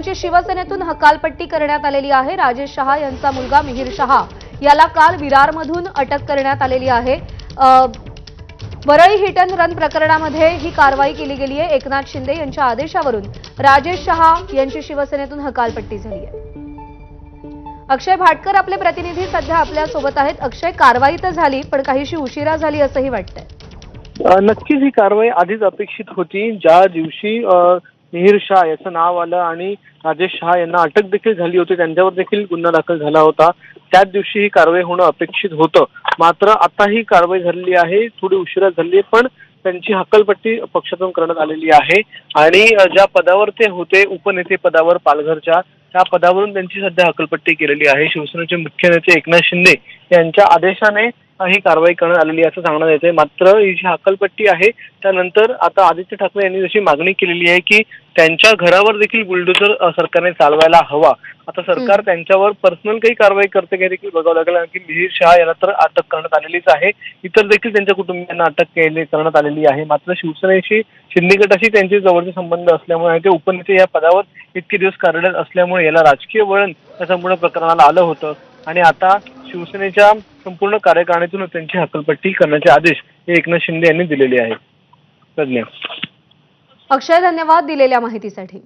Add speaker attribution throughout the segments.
Speaker 1: म्हणजे शिवसेनेतून हकालपट्टी करण्यात आलेली आहे. राजेश शहा यांचा मुलगा मिहीर शहा याला काल विरारमधून अटक करण्यात आलेली आहे. वरळी हिट अँड रन प्रकरणामध्ये ही कारवाई केली गेली आहे. एकनाथ शिंदे यांच्या आदेशावरून राजेश शहा यांची शिवसेनेतून हकालपट्टी झाली आहे. अक्षय भाटकर आपले प्रतिनिधी सध्या आपल्यासोबत आहेत. अक्षय कारवाई तर झाली पण काहीशी उशिरा झाली असंही वाटतंय.
Speaker 2: नक्कीच ही कारवाई आधीच अपेक्षित होती. ज्या दिवशी मिहीर शाह याचं नाव आलं आणि राजेश शहा यांना अटक देखील झाली होती. त्यांच्यावर देखील गुन्हा दाखल झाला होता. त्याच दिवशी ही कारवाई होणं अपेक्षित होतं. मात्र आता ही कारवाई झालेली आहे. थोडी उशिरा झाली आहे पण त्यांची हक्कलपट्टी पक्षातून करण्यात आलेली आहे. आणि ज्या पदावर ते होते उपनेते पदावर पालघरच्या त्या पदावरून त्यांची सध्या हकलपट्टी केलेली आहे. शिवसेनेचे मुख्य नेते एकनाथ शिंदे यांच्या आदेशाने ही कारवाई करण्यात आलेली आहे असं सांगण्यात येते मात्र ही जी हकलपट्टी आहे त्यानंतर आता आदित्य ठाकरे यांनी जशी मागणी केलेली आहे की त्यांच्या घरावर देखील बुलडोजर सरकारने चालवायला हवा. आता सरकार. त्यांच्यावर पर्सनल काही कारवाई करते काही देखील बघावं लागेल. आणखी मिहीर शहा याला तर अटक करण्यात आलेलीच आहे. इतर देखील त्यांच्या कुटुंबियांना अटक केली करण्यात आलेली आहे. मात्र शिवसेनेशी शिंदे गटाशी त्यांचे जवळचे संबंध असल्यामुळे आणि ते उपनेते या पदावर इतके दिवस कार्यरत असल्यामुळे याला राजकीय वळण या संपूर्ण प्रकरणाला आलं होतं. आणि आता शिवसेनेच्या संपूर्ण कार्यकारणीतून त्यांची हकलपट्टी करण्याचे आदेश हे एकनाथ शिंदे यांनी दिलेले आहेत. तज्ञ
Speaker 1: अक्षय धन्यवाद दिलेल्या माहितीसाठी.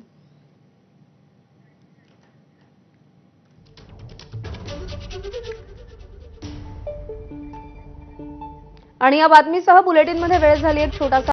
Speaker 1: आणि या बातमीसह बुलेटिनमध्ये वेळ झाली एक छोटासा